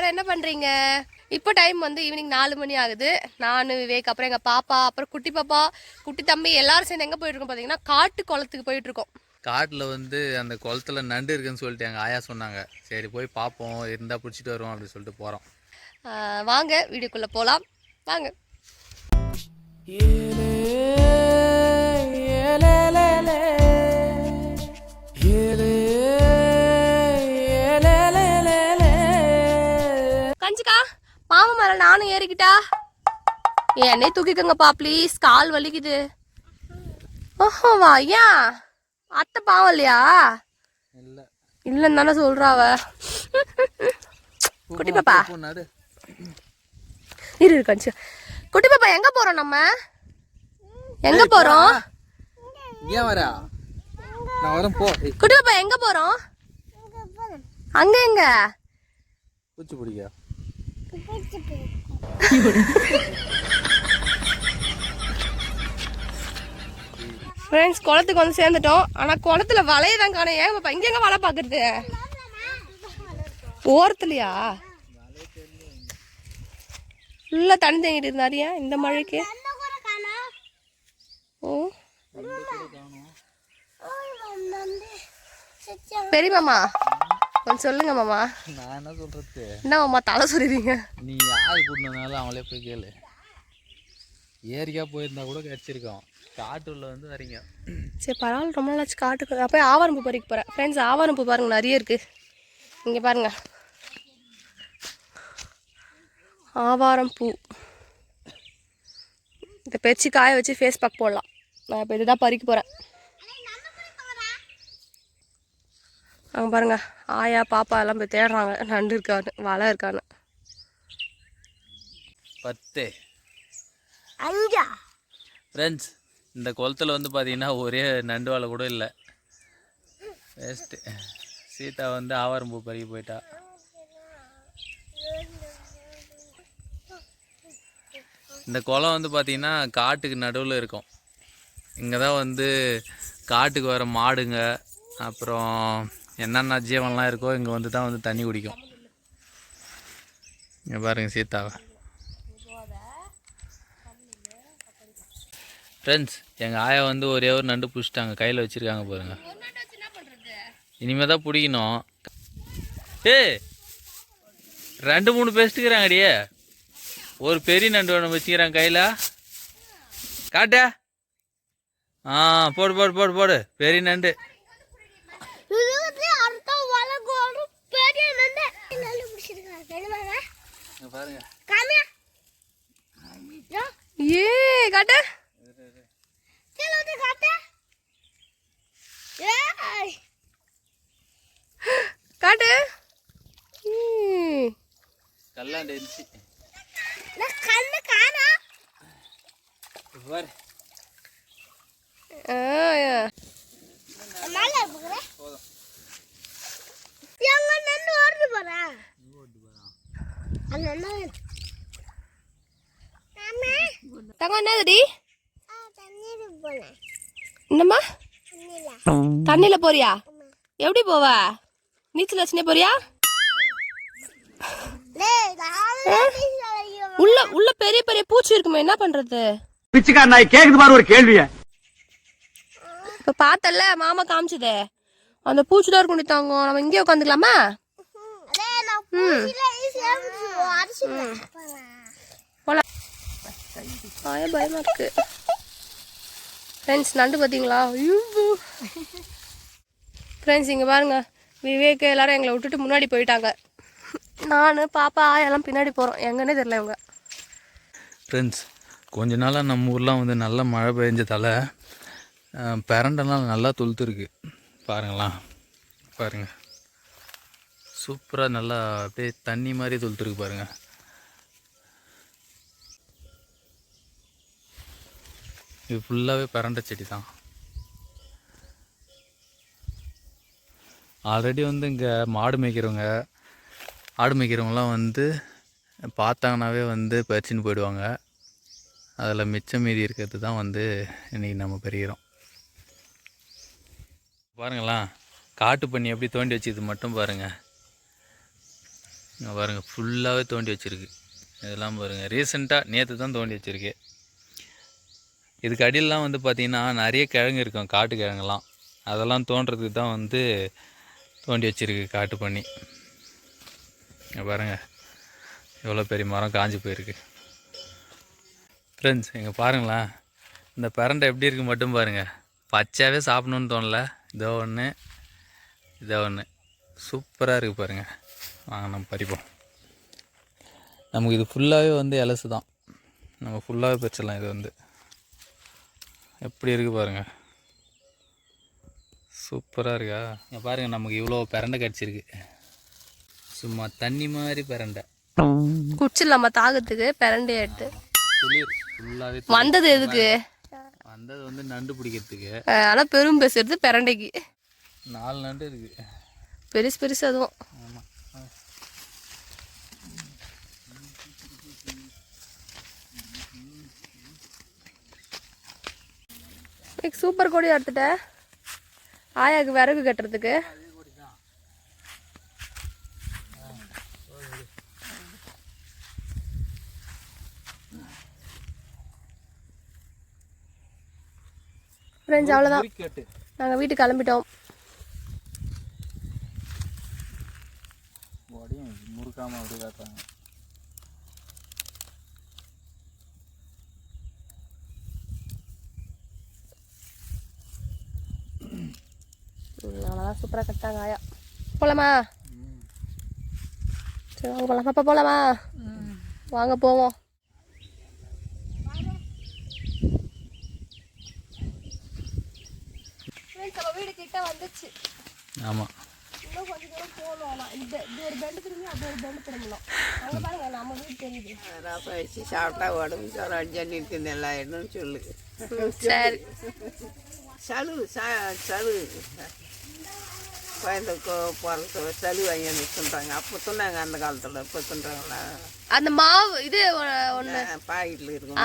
எல்லாரும் என்ன பண்றீங்க? இப்போ டைம் வந்து ஈவினிங் நாலு மணி ஆகுது. நான் விவேக் அப்புறம் எங்க பாப்பா அப்புறம் குட்டி பாப்பா குட்டி தம்பி எல்லாரும் சேர்ந்து எங்க போயிட்டு இருக்கோம் பாத்தீங்கன்னா காட்டு குளத்துக்கு போயிட்டு இருக்கோம். காட்டில் வந்து அந்த குளத்துல நண்டு இருக்குன்னு சொல்லிட்டு எங்கள் ஆயா சொன்னாங்க. சரி போய் பார்ப்போம் இருந்தால் பிடிச்சிட்டு வருவோம் அப்படின்னு சொல்லிட்டு போகிறோம் வாங்க வீடியோக்குள்ள போலாம். வாங்க. கஞ்சிக்கா மாமா மேல நானும் ஏறிக்கிட்டா. என்னை தூக்கிக்கோங்கப்பா ப்ளீஸ் கால் வலிக்குது. ஓஹோவா ஏன் அத்தை பாவம் இல்லையா? இல்லை. இல்லைன்னு தானே சொல்றாவ குட்டி பாப்பா? இரு இரு கஞ்சி குட்டி பாப்பா எங்க போறோம் நம்ம? எங்க போறோம்? ஏன் வர? நான் வரேன் போ. குட்டி பாப்பா எங்க போறோம்? அங்க எங்க? பூச்சி பிடிக்க. ஃப்ரெண்ட்ஸ் குளத்துக்கு வந்து சேர்ந்துட்டோம். ஆனா குளத்துல வலைய தான் காணும். ஏன் பாப்பா? இங்க எங்க வலை பாக்குறது? ஓரத்துலயா? ஃபுல்லா தண்ணி தேங்கிட்டு இருந்தாரியா இந்த மழைக்கு? ஓ. பெரிய மாமா கொஞ்சம் சொல்லுங்க மாமா. நான் என்ன சொல்கிறது என்ன மாமா தலை சொல்லிடுறீங்க நீ யார் கூட்டினதுனால அவங்களே போய் கேளு. ஏரிக்கா போயிருந்தா கூட கிடச்சிருக்கோம். காட்டுள்ள வந்து வரீங்க. சரி பரவாயில்ல ரொம்ப நாளாச்சு காட்டுக்கு. அப்போ ஆவாரம்பூ பறிக்க போகிறேன் ஃப்ரெண்ட்ஸ் ஆவாரம்பூ பாருங்க நிறைய இருக்கு. இங்கே பாருங்க. ஆவாரம் பூ இதை பறிச்சு காய வச்சு ஃபேஸ் பேக் போடலாம். நான் இப்போ இதுதான் பறிக்க போகிறேன் அங்கே பாருங்க ஆயா பாப்பா எல்லாம் போய் தேடுறாங்க. நண்டு இருக்கான்னு வலை இருக்கான்னு. பத்து. அஞ்சா? ஃப்ரெண்ட்ஸ் இந்த குளத்துல வந்து பார்த்தீங்கன்னா ஒரே நண்டு வாழை கூட இல்லை. வேஸ்ட்டு சீதா வந்து ஆவாரம்பூ பறிக்க போயிட்டா. இந்த குளம் வந்து பார்த்தீங்கன்னா காட்டுக்கு நடுவில் இருக்கும். இங்கே தான் வந்து காட்டுக்கு வர மாடுங்க அப்புறம் என்னென்ன ஜீவன்லாம் இருக்கோ இங்கே வந்து தான் வந்து தண்ணி குடிக்கும். இங்கே பாருங்கள் சீதாவை ஃப்ரெண்ட்ஸ் எங்கள் ஆயா வந்து ஒரே ஒரு நண்டு பிடிச்சிட்டாங்க. கையில் வச்சுருக்காங்க பாருங்க. இனிமேல் தான் பிடிக்கணும். ஏ ரெண்டு மூணு பேசிட்டுக்கிறாங்கடியே. ஒரு பெரிய நண்டு ஒன்று வச்சுக்கிறாங்க கையில். காட்ட. ஆ போடு போடு போடு போடு. பெரிய நண்டு. பாருங்க. ஏ காட்டு. காட்டு. கல்லாண்டு இருந்துச்சு பாரு. ஆ, ஆ. தங்கம் என்னதுடி என்னம்மா? தண்ணியில. போறியா? எப்படி போவ? நீச்சல் வச்சுனே போறியா? உள்ள உள்ள பெரிய பெரிய பூச்சி இருக்குமே என்ன பண்றது? பிச்சைக்கார நாய் கேக்குது பாரு ஒரு கேள்விய. இப்ப பார்த்தல மாமா காமிச்சதே. அந்த பூச்சி தான் இருக்கும் தாங்க நம்ம இங்கே உட்காந்துக்கலாமா? ம் போலாம் ஆய பயமா இருக்கு ஃப்ரெண்ட்ஸ் நண்டு பார்த்தீங்களா ஃப்ரெண்ட்ஸ் இங்கே பாருங்க. விவேக் எல்லாரும் எங்களை விட்டுட்டு முன்னாடி போயிட்டாங்க. நான் பாப்பா ஆயெல்லாம் பின்னாடி போகிறோம் எங்கன்னே தெரியல இவங்க. ஃப்ரெண்ட்ஸ் கொஞ்ச நாளாக நம்ம ஊர்லாம் வந்து நல்ல மழை பெஞ்சதால பிரண்டெல்லாம் நல்லா துளுத்துருக்கு. பாருங்களேன். பாருங்க. சூப்பராக நல்லா அப்படியே தண்ணி மாதிரி துளுத்துருக்கு பாருங்க. இது ஃபுல்லாகவே பிரண்டை செடி தான். ஆல்ரெடி வந்து இங்கே மாடு மேய்க்கிறவங்க ஆடு மேய்க்கிறவங்களாம் வந்து பார்த்தாங்கனாவே வந்து பறிச்சுன்னு போயிடுவாங்க. அதில் மிச்சம் மீதி இருக்கிறது தான் வந்து இன்றைக்கி நம்ம பெறுகிறோம் பாருங்களேன் காட்டு பண்ணி எப்படி தோண்டி வச்சது மட்டும் பாருங்கள் இங்கே பாருங்கள் ஃபுல்லாகவே தோண்டி வச்சுருக்கு. இதெல்லாம் பாருங்கள் ரீசெண்டாக நேற்று தான் தோண்டி வச்சுருக்கு. இதுக்கு அடியிலலாம் வந்து பார்த்திங்கன்னா நிறைய கிழங்கு இருக்கும் காட்டு கிழங்குலாம் அதெல்லாம் தோன்றதுக்கு தான் வந்து தோண்டி வச்சுருக்கு காட்டு பண்ணி. இங்கே பாருங்க எவ்வளோ பெரிய மரம் காஞ்சி போயிருக்கு. ஃப்ரெண்ட்ஸ் இங்கே பாருங்களேன் இந்த பிரண்டை எப்படி இருக்கு மட்டும் பாருங்கள் பச்சையாகவே சாப்பிடணுன்னு தோணல. இதோ ஒன்று இதோ ஒன்று சூப்பராக இருக்குது பாருங்கள் வாங்க நம்ம பறிப்போம். நமக்கு இது ஃபுல்லாகவே வந்து எலசு தான். நம்ம ஃபுல்லாகவே பறிச்சிடலாம் இது வந்து. எப்படி இருக்குது பாருங்கள் சூப்பராக இருக்கா? இங்கே பாருங்கள் நமக்கு இவ்வளோ பிரண்டை கிடச்சிருக்கு. சும்மா தண்ணி மாதிரி பிரண்டை. குடிச்சிடலாமா தாகத்துக்கு? பிரண்டி எடுத்து. துளிர் ஃபுல்லாகவே வந்தது எதுக்கு? வந்தது வந்து நண்டு பிடிக்கிறதுக்கு. அஹ், ஆனா பெரும் பேசுறது பிரண்டைக்கு. நாலு நண்டு இருக்குது பெருசு பெருசு அதுவும். சூப்பர் கொடி எடுத்துட்ட. ஆயாக்கு விறகு கட்டுறதுக்கு. ஃப்ரெண்ட்ஸ் அவ்வளோதான் நாங்கள் வீட்டுக்கு கிளம்பிட்டோம் உடையும் முறுக்காமல் அப்படி காத்தாங்க ம், அவ்வளோதான் சூப்பராக கட்டாங்க ஆயா போலாமா சரி வாங்க போகலாம் பாப்பா போகலாமா வாங்க போவோம் நம்ம வீடு கிட்ட வந்துச்சு. ஆமாம் இன்னும் கொஞ்சம் தூரம் போகணும் இந்த இது ஒரு பெண்டு திரும்பி அது ஒரு பெண்டு திரும்பணும். அங்கே பாருங்க நம்ம வீடு தெரியுது. ரசம் வச்சு சாப்பிட்டா உடம்பு ஜுரம் அடிச்சாண்டி இருக்குது. எல்லா இடம்னு சொல்லு. சரி. சளு ச சளு குழந்தை பிறந்த சளு வாங்கி சொல்கிறாங்க அப்போ சொன்னாங்க அந்த காலத்தில் இப்போ சொல்கிறாங்களா அந்த மாவு இது ஒன்று பாக்கெட்டில் இருக்கும்.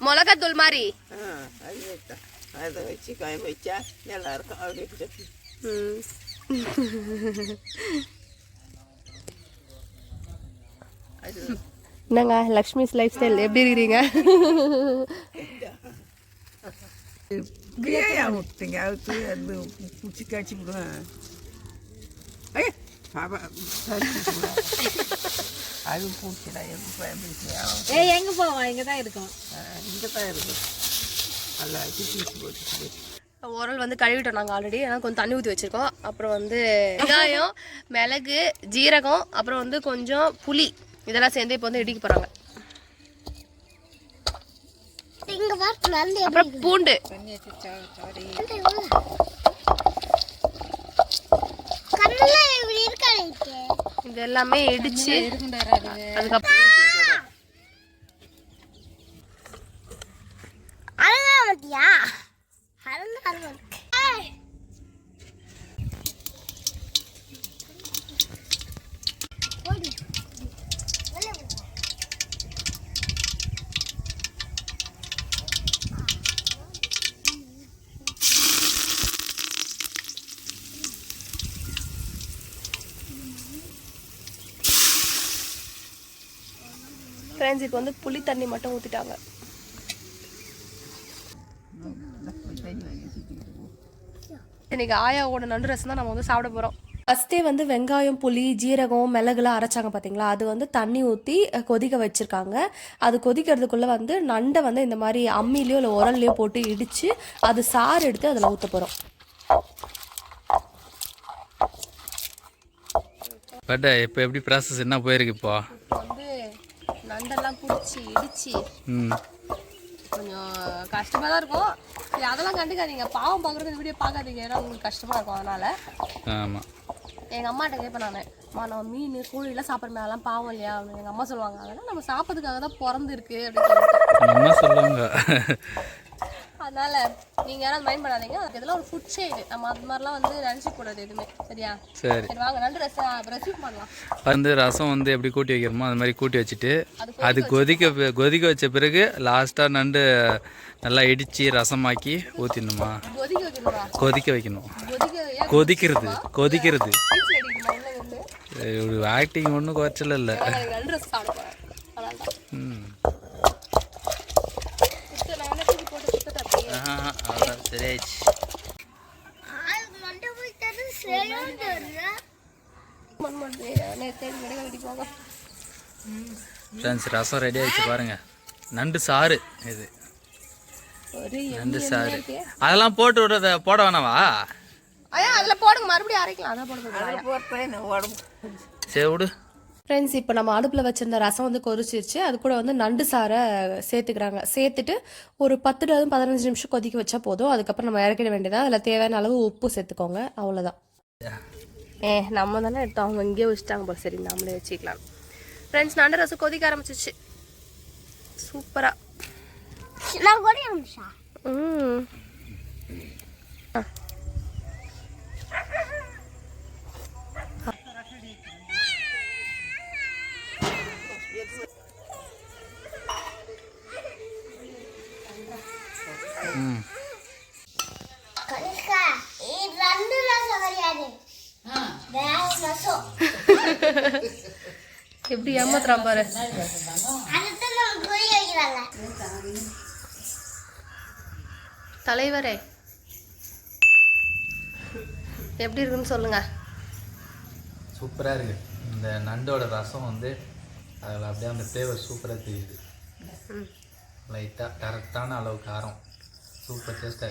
மிளகாத்தூள் மாதிரி ஆ அது வச்சேன் அதை வச்சு குழம்பு வச்சா நல்லா இருக்கும் அப்படி சொல்லி. ம். அது என்னங்க லக்ஷ்மிஸ் லைஃப் ஸ்டைல்? எப்படி இருக்கிறீங்க? பிரியாணி முட்டுங்க அவுத்து அது பிடிச்சி கடிச்சு விடுவேன் ஐய பாப்பா அது பூச்சிடா எப்படி குழம்பு ஏய் எங்க போவோம் இங்க தான் இருக்கோம் இங்கே தான் இருக்கு நல்லா பீஸ் போட்டு உரல் வந்து கழுவிட்டோம் நாங்கள் ஆல்ரெடி ஆனால் கொஞ்சம் தண்ணி ஊற்றி வச்சுருக்கோம். அப்புறம் வந்து வெங்காயம் மிளகு ஜீரகம் அப்புறம் வந்து கொஞ்சம் புளி. இதெல்லாம் சேர்ந்து இப்போ வந்து இடிக்க போகிறாங்க அப்புறம் பூண்டு. இது எல்லாமே இடிச்சு அதுக்கப்புறம் ஃப்ரெண்ட்ஸ் இப்போ வந்து புளி தண்ணி மட்டும் ஊற்றிட்டாங்க இன்னைக்கு ஆயாவோட நண்டு ரசம் தான் நம்ம வந்து சாப்பிட போகிறோம் ஃபஸ்ட்டே வந்து வெங்காயம் புளி ஜீரகம் மிளகுலாம் அரைச்சாங்க பார்த்தீங்களா அது வந்து தண்ணி ஊற்றி கொதிக்க வச்சுருக்காங்க. அது கொதிக்கிறதுக்குள்ளே வந்து நண்டை வந்து இந்த மாதிரி அம்மிலையோ இல்லை உரல்லையோ போட்டு இடித்து அது சாறு எடுத்து அதில் ஊற்ற போகிறோம் பட் இப்போ எப்படி ப்ராசஸ் என்ன போயிருக்கு இப்போ? இப்போ வந்து நண்டெல்லாம் பிடிச்சி ம். கொஞ்சம் கஷ்டமாக தான் இருக்கும். சரி அதெல்லாம் கண்டுக்காதீங்க. பாவம் பார்க்குறது இந்த வீடியோ பார்க்காதீங்க. ஏன்னா உங்களுக்கு கஷ்டமாக இருக்கும் அதனால். ஆமாம் எங்கள் அம்மாட்ட கேட்பேன் நான். அம்மா நம்ம மீன் கோழிலாம் சாப்பிட்றமே அதெல்லாம் பாவம் இல்லையா? அப்படின்னு எங்கள் அம்மா சொல்லுவாங்க. அதெல்லாம் நம்ம சாப்பிட்றதுக்காக தான் பிறந்திருக்கு அப்படின்னு சொல்லுவாங்க. அதனால நீங்கள் யாராவது மைண்ட் பண்ணாதீங்க. அதுக்கு இதெல்லாம் ஒரு ஃபுட் செயின் நம்ம அது மாதிரிலாம் வந்து நினச்சிக்க கூடாது எதுவுமே. சரியா? சரி. வாங்க. நண்டு ரசம் ரெசிபி பண்ணலாம். வந்து ரசம் வந்து எப்படி கூட்டி வைக்கிறோமோ அது மாதிரி கூட்டி வச்சுட்டு அது கொதிக்க கொதிக்க வச்ச பிறகு லாஸ்ட்டாக நண்டு நல்லா இடித்து ரசமாக்கி ஊற்றிடணுமா கொதிக்க வைக்கணுமா? கொதிக்க வைக்கணும். கொதிக்கிறது கொதிக்கிறது. ஆக்டிங் ஒன்றும் குறைச்சல இல்லை. ம் சுத்த நான் வந்து தூக்கி போட்டு சுத்தத்தை அப்படியே ஆஹா, வெடிப்பாங்க ஃப்ரெண்ட்ஸ் ரசம் ரெடி ஆயிடுச்சு பாருங்க. நண்டு சாறு இது. நண்டு சாறு. அதெல்லாம் போட்டு விடுறத போட வேணாவா? ஐயா அதில் போடுங்க. மறுபடியும் அரைக்கலாம். அதான் போடுங்க அதை போட்டேன் உடம்பு சரி விடு. ஃப்ரெண்ட்ஸ் இப்போ நம்ம அடுப்பில் வச்சிருந்த ரசம் வந்து கொதிச்சிருச்சு. அது கூட வந்து நண்டு சாரை சேர்த்துக்கிறாங்க. சேர்த்துட்டு ஒரு பத்து to பதினஞ்சு நிமிஷம் கொதிக்க வச்சா போதும். அதுக்கப்புறம் நம்ம இறக்கிட வேண்டியதான் அதில் தேவையான அளவு உப்பு சேர்த்துக்கோங்க. அவ்வளோதான் ஏ நம்ம தானே எடுத்தோம். அவங்க இங்கேயே வச்சுட்டாங்க போல. சரி நம்மளே வச்சுக்கலாம். ஃப்ரெண்ட்ஸ் நண்டு ரசம் கொதிக்க ஆரம்பிச்சிச்சு சூப்பராக ம். ம் எப்படி ஏமாத்துறான் பாரு. தலைவரே. எப்படி இருக்குன்னு சொல்லுங்க. சூப்பராக இருக்கு. இந்த நண்டோட ரசம் வந்து அதில் அப்படியே அந்த ஃப்ளேவர் சூப்பராக தெரியுது. லைட்டாக கரெக்டான அளவு காரம். சூப்பர் டேஸ்ட்டாக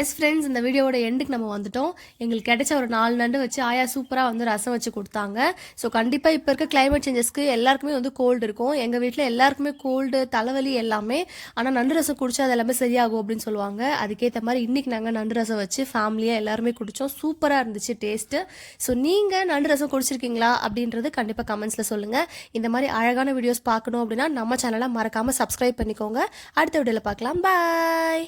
எஸ் ஃப்ரெண்ட்ஸ் இந்த வீடியோவோட எண்டுக்கு நம்ம வந்துட்டோம். எங்களுக்கு கிடைச்ச ஒரு நாலு நண்டு வச்சு ஆயா சூப்பராக வந்து ரசம் வச்சு கொடுத்தாங்க. ஸோ கண்டிப்பாக இப்போ இருக்க கிளைமேட் சேஞ்சஸ்க்கு எல்லாருக்குமே வந்து கோல்டு இருக்கும். எங்கள் வீட்டில் எல்லாருக்குமே கோல்டு தலைவலி எல்லாமே. ஆனால் நண்டு ரசம் குடிச்சா அது எல்லாமே சரியாகும் அப்படின்னு சொல்லுவாங்க. அதுக்கேற்ற மாதிரி இன்றைக்கி நாங்கள் நண்டு ரசம் வச்சு ஃபேமிலியாக எல்லாருமே குடித்தோம் சூப்பராக இருந்துச்சு டேஸ்ட்டு ஸோ நீங்கள் நண்டு ரசம் குடிச்சிருக்கீங்களா அப்படின்றது கண்டிப்பாக கமெண்ட்ஸில் சொல்லுங்கள் இந்த மாதிரி அழகான வீடியோஸ் பார்க்கணும் அப்படின்னா நம்ம சேனலை மறக்காமல் சப்ஸ்கிரைப் பண்ணிக்கோங்க. அடுத்த வீடியோவில் பார்க்கலாம். பாய்